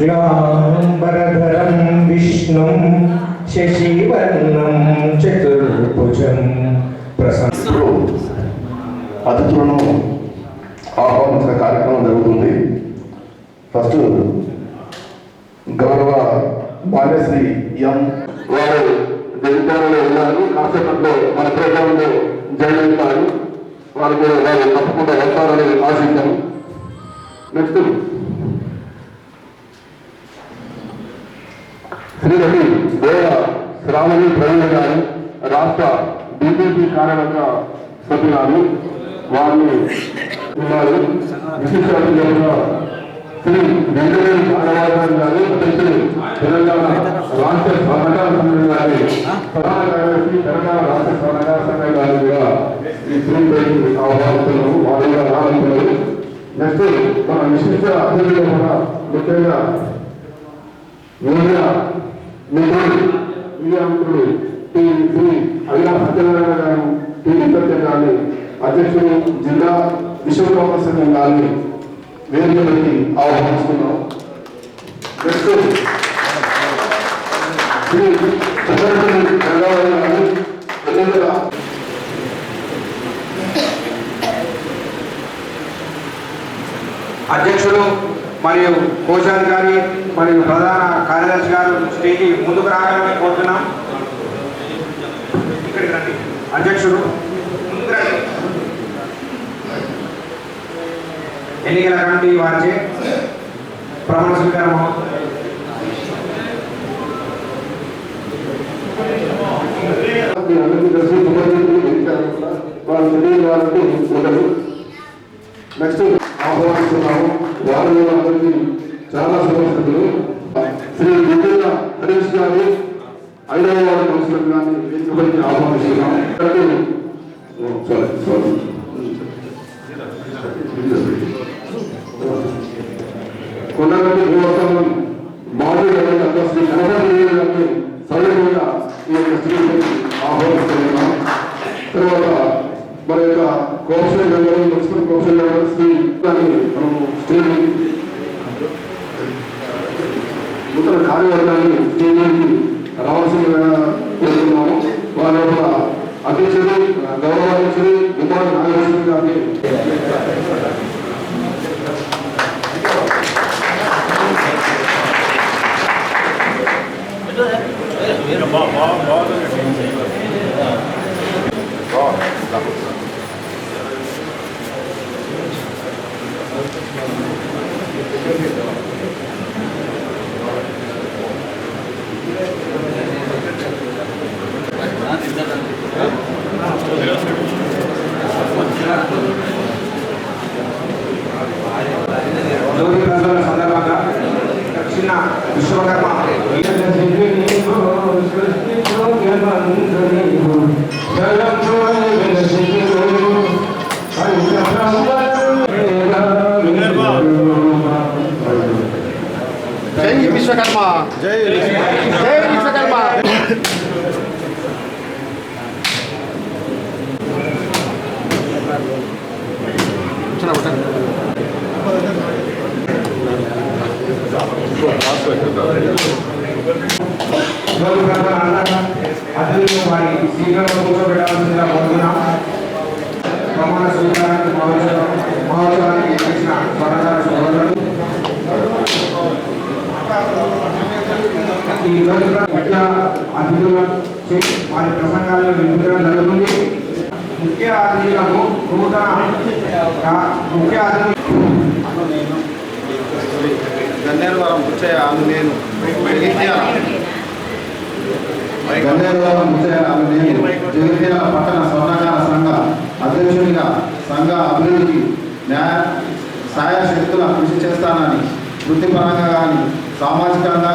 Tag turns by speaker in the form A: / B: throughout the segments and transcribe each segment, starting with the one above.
A: శుక్లాంబరధరం విష్ణుం శశివర్ణం చతుర్భుజం ప్రసన్న
B: అతిథులను ఆహ్వానించిన కార్యక్రమం జరుగుతుంది. ఫస్ట్ గౌరవ బాల్యశ్రీ ఎం వారు జగిత్యాలలో ఉన్నారు. కాసేపట్లో మన ప్రోగ్రాంలో జాయిన్ అవుతారు. వారు కూడా వారు తప్పకుండా వస్తారని ఆశించాను నెక్స్ట్ శ్రీరవి దేవ శ్రావణి ప్రవీణ గారు రాష్ట్ర బీజేపీ కార్యవర్గ సభ్యురాలు వారిని ఉన్నారు. విశిష్ట అతిథులుగా శ్రీ వెంకటేశ్వర భాగవతం గారు అధ్యక్షులు తెలంగాణ రాష్ట్ర సహకార సంఘం గారి ప్రధాన కార్యదర్శి తెలంగాణ రాష్ట్ర సహకార సంఘం గారి కూడా ఈ శ్రీపేటి ఆహ్వానిస్తున్నాము. వారు కూడా నెక్స్ట్ మన విశిష్ట అతిథులు కూడా ముఖ్యంగా మీడియా మిత్రుడు టి శ్రీ సత్యనారాయణ గారు టీవీ సత్యం గారిని అధ్యక్షుడు జిల్లా విశ్వకర్మ సంఘం గారిని వేదికలకి ఆహ్వానిస్తున్నాం. నెక్స్ట్ శ్రీ చంద్రపల్లి గారు
C: అధ్యక్షుడు మరియు కోశాధికారి మరియు ప్రధాన కార్యదర్శి గారు స్టేజి ముందుకు రావాలని కోరుతున్నాం. ఇక్కడికి రండి. అధ్యక్షుడు. ముందుకు రండి ఎన్నికల కమిటీ వారిచే ప్రమాణ స్వీకారం
B: వాళ్ళు తెలియని వాళ్ళకి ఉండదు నెక్స్ట్ ఆహ్వానిస్తున్నాము. వారు అందరికీ చాలా సుపరిచితులు శ్రీ విజయ హరీష్ గారు ఐదవ వార్డు కౌన్సిలర్ గారిని వేదికపైకి ఆహ్వానిస్తున్నాం సారీ సారీ కొండగట్టి భూవస్థానం మాజీ ఎమ్మెల్యే శ్రీ కనపడి గారిని సౌజన్యంగా ఈ యొక్క స్త్రీని ఆహ్వానిస్తున్నాం. తర్వాత మరి యొక్క councillor member municipal councillor member Shri మనము స్త్రీని నూతన కార్యవర్గాన్ని స్టేజీకి రావాల్సిన కోరుతున్నాము. వారి యొక్క అధ్యక్షుడు గౌరవాధ్యక్షుడు కుమార్ నాగేశ్వరి గారిని
D: మీరు బాగా బాగా
C: జ్యోతి జ్యోతి వారి సీట్లలో కూర్చోబెట్టాల్సిందిగా కోరుతున్నాం ప్రమాణ స్వీకారానికి మహోత్సవానికి చేసిన స్వర్ణకార సోదరులు ఈ రోజు అతిథులు వారి ప్రసంగాలను వినిపించడం జరుగుతుంది ముఖ్య అతిథులకు నూతన ముఖ్య అతిథి
D: గన్నేరువరం ముచ్చయ్య ఆమె నేను. జగిత్యాల.
B: గన్నేరువరం ముచ్చయాలు నేను. జగిత్యాల పట్టణ స్వర్ణకార సంఘ అధ్యక్షునిగా సంఘ అభివృద్ధికి న్యాయ సాయ శక్తుల కృషి చేస్తానని వృత్తిపరంగా కానీ సామాజికంగా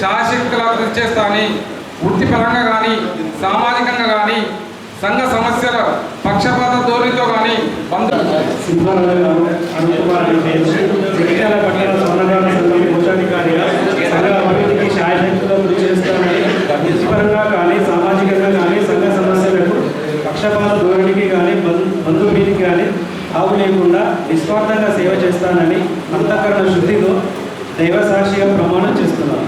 E: శాశక్తులా కృషి చేస్తానని వృత్తిపరంగా కానీ సామాజికంగా కానీ సంఘ సమస్యల పక్షపాత ధోరణితో కానీ వృత్తిపరంగా కానీ సామాజికంగా కానీ సంఘ సమస్యలకు పక్షపాత ధోరణికి కానీ
F: బంధుభీతికి కానీ ఆవు లేకుండా నిస్వార్థంగా సేవ చేస్తానని అంతఃకరణ శుద్ధితో దైవ సాక్షిగా ప్రమాణం చేస్తున్నాను.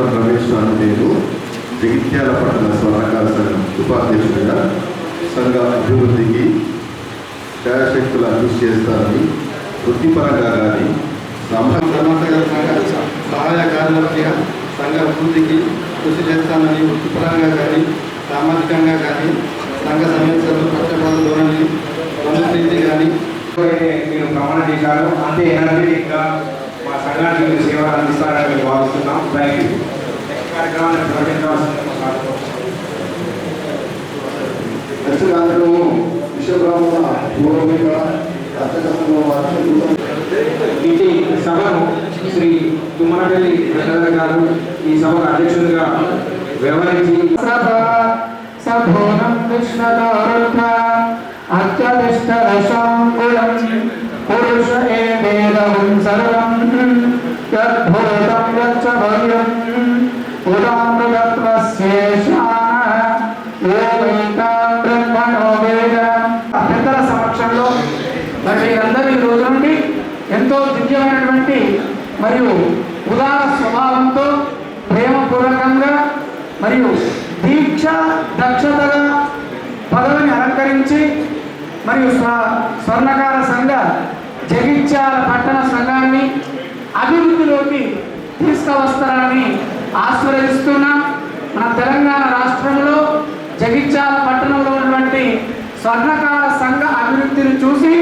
B: గన్నేవరం రమేష్ అను నేను జగిత్యాల పట్టణ స్వర్ణకాల సంఘం ఉపాధ్యక్షుడిగా సంఘ అభివృద్ధికి శాయశక్తుల కృషి చేస్తారని వృత్తిపరంగా కానీ
D: సహాయ కార్యదర్శిగా సంఘ అభివృద్ధికి కృషి చేస్తానని వృత్తిపరంగా కానీ సామాజికంగా కానీ సంఘ సమస్యలు పక్షపాత ధోరణి బంధుప్రీతి కానీ.
C: అయితే మీరు ప్రమాణం చేశారు అంతే ఎనర్జెటిక్గా మా సంఘానికి మీరు సేవలు అందిస్తారని మేము భావిస్తున్నాం. థ్యాంక్ యూ నెక్స్ట్ కార్యక్రమాన్ని
B: కార్యక్రమం. విశ్వబ్రాహ్మణ పూర్వమిక వారి
C: ఇటు సభను శ్రీ తుమ్మనపల్లి వెంకటరమణ గారు ఈ సభకు అధ్యక్షుడిగా వ్యవహరించి
G: సభూనం విష్ణుతారుఢ అత్యధిష్ఠరశాంగుళం పురుష ఏవేదం సర్వం యద్భూతం యచ్చ భవ్యం ఉదామృతత్వస్యేషాన ఏవైతాం బ్రహ్మణో వేద పెద్దల సమక్షంలో మరి మీరందరూ ఈ రోజు నుండి ఎంతో దివ్యమైనటువంటి మరియు ఉదార స్వభావంతో ప్రేమపూర్వకంగా మరియు దీక్ష దక్షతగా పదవిని అలంకరించి మరియు స్వ స్వర్ణకార సంఘ జగిత్యాల పట్టణ సంఘాన్ని అభివృద్ధిలోకి తీసుకువస్తారని ఆశీర్వదిస్తున్నాం. మన తెలంగాణ రాష్ట్రంలో జగిత్యాల పట్టణంలో ఉన్నటువంటి స్వర్ణకార సంఘ అభివృద్ధిని చూసి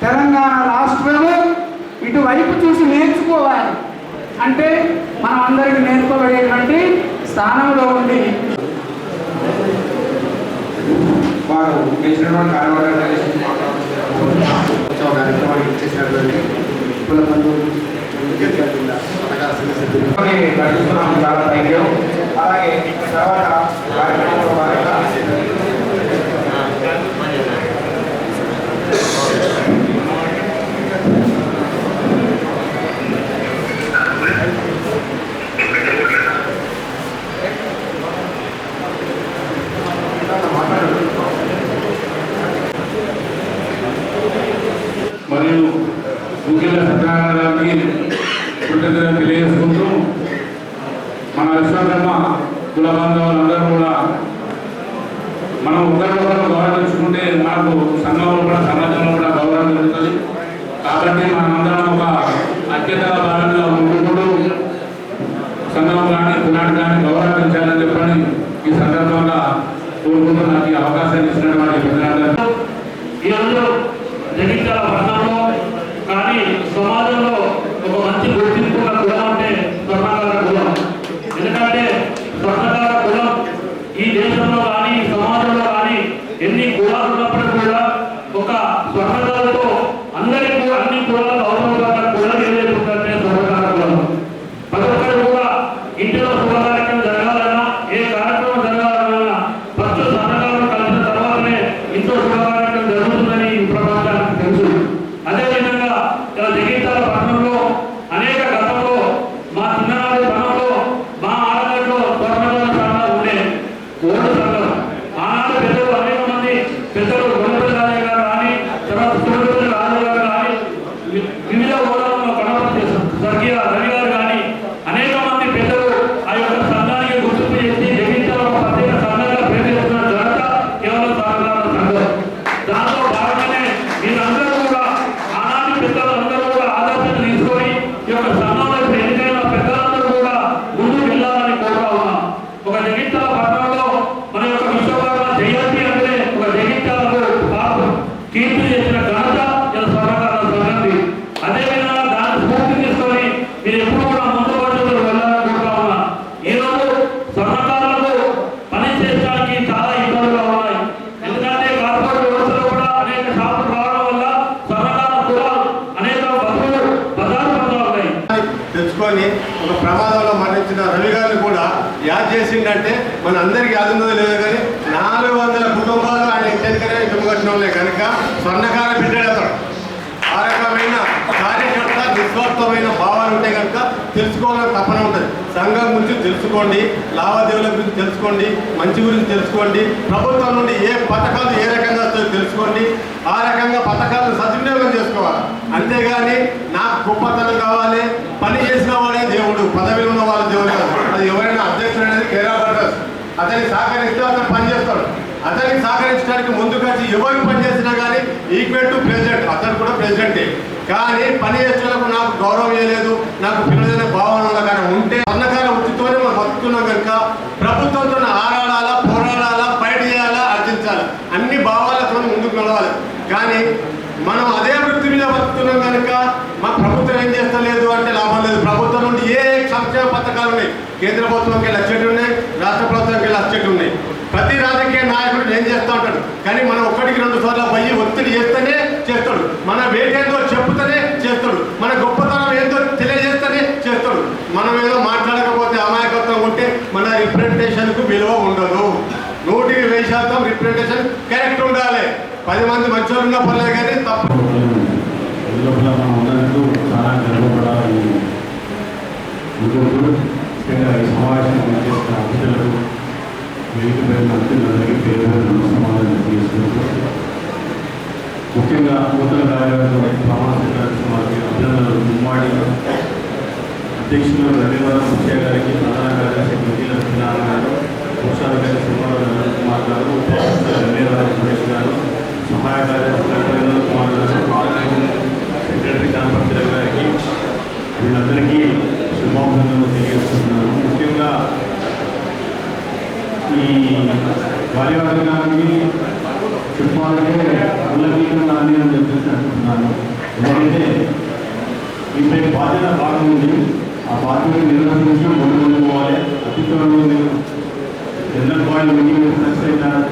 G: తెలంగాణ రాష్ట్రము ఇటువైపు చూసి నేర్చుకోవాలి అంటే మనం అందరికీ నేర్చుకోబడేటువంటి స్థానంలో ఉండి
C: వారు గెలిచినటువంటి కార్యవర్గాన్ని
D: కార్యక్రమానికి ఇచ్చేసినటువంటి కుల బంధువులు జగిత్యాల జిల్లా పథకాల సంఘ సభ్యులు
C: నడుస్తున్నాం చాలా థ్యాంక్ యూ అలాగే తర్వాత కార్యక్రమంలో భాగంగా
H: మరియు ముఖ్యంగా సత్యనారాయణ గారికి కృతజ్ఞతలు తెలియజేసుకుంటూ మన విశ్వకర్మ కుల బాంధవులందరూ కూడా మనం ఒకరికొకరు గౌరవించుకుంటే మనకు సంఘంలో కూడా సమాజంలో కూడా గౌరవం జరుగుతుంది కాబట్టి మనమందరం ఒక అత్యంత భాగంగా ఉండుకుంటూ సంఘం కానీ కులాన్ని కానీ గౌరవించాలని చెప్పని ఈ సందర్భంగా కోరుకుంటూ నాకు ఈ అవకాశాన్ని ఇచ్చినటువంటి పెద్దలందరూ
F: ఈరోజు జగిత్యాల పట్టణంలో కానీ సమాజంలో ఒక మంచి గుర్తింపు ఉన్న కులం అంటే స్వర్ణకార కులం ఎందుకంటే స్వర్ణకార కులం ఈ దేశంలో కానీ ఈ సమాజంలో కానీ ఎన్ని కులాలు ఉన్నప్పటికీ కూడా ఒక స్వర్ణకాలతో అందరికీ కూడా అన్ని కులాలకు అవసరం కులం ఏదైతే ఉందంటే స్వర్ణకార కులం ప్రతి ఒక్కరు కూడా ఇంటిలో శుభ కార్యక్రమం జరగాలన్నా ఏ కార్యక్రమం జరగాలన్నా ఫస్ట్ సన్నకాలం కలిసిన తర్వాతనే ఇంట్లో శుభ కార్యక్రమం జరుగుతుందని ఈ ప్రపంచానికి తెలుసు అదేవిధంగా ఇలా జగిత్యాల పట్టణంలో అనేక గతంలో మా చిన్ననాటి పట్టణంలో మా ఆడగడ్డలో స్వర్ణకాల సంఘాలు ఉండే ఓటు సంఘం ఆనాడు పెద్దలు అనేక మంది పెద్దలు గొల్లపల్లి రాజయ్య గారు కానీ తర్వాత సురపల్లి రాజయ్య గారు కానీ వి- వివిధ హోదాలను కనపడి స్వర్గీయ రవి గారు కానీ అనేక మంది పెద్దలు ఆ యొక్క సంఘానికి గుర్తింపు చేసి జగిత్యాల ఒక ప్రత్యేక సంఘంగా పేరు చేస్తున్న ఘనత కేవలం సహకార సంఘం దాంట్లో భాగంగానే మీరందరూ కూడా ఆనాటి పెద్దలందరూ కూడా ఆదర్శం తీసుకొని ఈ యొక్క సంఘంలో ఇప్పుడు ఎన్నికైన పెద్దలందరూ కూడా ముందుకు వెళ్ళాలని కోరుతా ఉన్నాం ఒక జగిత్యాల పట్టణంలో మన యొక్క విశ్వకర్మ జయంతి అంటే ఒక జగిత్యాలకు పాప కీర్తి చేసిన ఘనత ఇలా స్వర్ణకాల సంఘంది అదేవిధంగా దాన్ని స్ఫూర్తి తీసుకొని మీరు ఎప్పుడు కూడా ముందు రోజుల్లో వెళ్ళాలనుకుంటా ఉన్నా ఈరోజు రోజు స్వర్ణకారులకు పని చేయడానికి చాలా ఇబ్బందులు ఉన్నాయి. ఎందుకంటే కార్పొరేట్ వ్యవస్థలో కూడా అనేక షాపులు రావడం వల్ల స్వర్ణకార కులాలు అనేక బతుకులు బజారు పడుతూ ఉన్నాయి.
D: తెచ్చుకొని ఒక ప్రమాదంలో మరణించిన రవి గారిని కూడా యాద్ చేసిందంటే మన అందరికి యాद ఉన్నదో లేదో కానీ నాలుగు వందల కుటుంబాలు ఆయన ఇంటెన్కరే ఇటుకట్టిన వాళ్ళే. కనుక స్వర్ణకారు సంఘం గురించి తెలుసుకోండి లావాదేవీల గురించి తెలుసుకోండి మంచి గురించి తెలుసుకోండి ప్రభుత్వం నుండి ఏ పథకాలు ఏ రకంగా వస్తాయో తెలుసుకోండి ఆ రకంగా పథకాలను సద్వినియోగం చేసుకోవాలి. అంతేగాని నాకు గొప్పతనం కావాలి పని చేసిన వాడే దేవుడు పదవిలో ఉన్న వాళ్ళ దేవుడు అది ఎవరైనా అధ్యక్షుడు అనేది కేరా పడ్డారు అతన్ని సహకరిస్తే అతను పనిచేస్తాడు అతనికి సహకరించడానికి ముందుకొచ్చి ఎవరు పని చేసినా కానీ ఈక్వల్ టు ప్రెసిడెంట్. అతను కూడా ప్రెసిడెంటే. కానీ పని చేసేందుకు నాకు గౌరవం ఇవ్వలేదు నాకు పిల్లల భావన కానీ ఉంటే అన్నకాల వృత్తితోనే మనం బతుకుతున్నాం కనుక ప్రభుత్వంతో ఆరాడాలా పోరాడాలా బయట చేయాలా అర్జించాలి అన్ని భావాలతో ముందుకు నడవాలి. కానీ మనం అదే వృత్తి మీద బతుకుతున్నాం కనుక మా ప్రభుత్వం ఏం చేస్తలేదు అంటే లాభం లేదు. ప్రభుత్వం నుండి ఏ సంక్షేమ పథకాలు ఉన్నాయి? కేంద్ర ప్రభుత్వంకి లక్షలు ఉన్నాయి రాష్ట్ర ప్రభుత్వంకి లక్షలు ఉన్నాయి. ప్రతి రాజకీయ నాయకుడు ఏం చేస్తూ ఉంటాడు? కానీ మనం ఒక్కటికి రెండు సార్లు పోయి ఒత్తిడి చేస్తేనే చేస్తాడు. మన వేటేందో చెప్పుతూనే చేస్తాడు మన గొప్పతనం ఏందో తెలియజేస్తేనే చేస్తాడు మనం ఏదో మాట్లాడకపోతే అమాయకత్వం ఉంటే మన రిప్రజెంటేషన్కు విలువ ఉండదు. నూటికి ఇరవై శాతం రిప్రజెంటేషన్ కరెక్ట్ ఉండాలి. పది మంది మంచోళ్ళు ఉన్నా పర్లేదు కానీ తప్పు
I: చాలా ముఖ్యంగా సమావేశం చేసిన అతిథులకు వేదిక పైన అతిథులందరికీ పేరు సమాధానం చేసుకుంటూ ముఖ్యంగా నూతన కార్యవర్గం ప్రమాణ స్వీకారం అభినందనలు ఉమ్మడి అధ్యక్షులు రవీంద్ర ముఖ్య గారికి ప్రధాన కార్యదర్శి మిగిలిన సత్యనారాయణ గారు కోశాధికారి సింహారావు కుమార్ గారు ఉపాధ్యక్షులు సురేష్ గారు సహాయ కార్యదర్శి కుమార్ గారు సెక్రటరీ కాన్పర్తి గారికి వీళ్ళందరికీ శుభాభినందనలు తెలియజేస్తున్నాను ముఖ్యంగా ఈ కార్యవర్గానికి చెప్పాలంటే ఉల్లగీతం కానీ అని చెప్పేసి అంటున్నాను ఎందుకంటే ఇప్పుడు బాధ్యత భాగం ఉంది ఆ బాధ్యత నిర్వహించి ముందు పోవాలి. అతి త్వరలో The number one we need to consider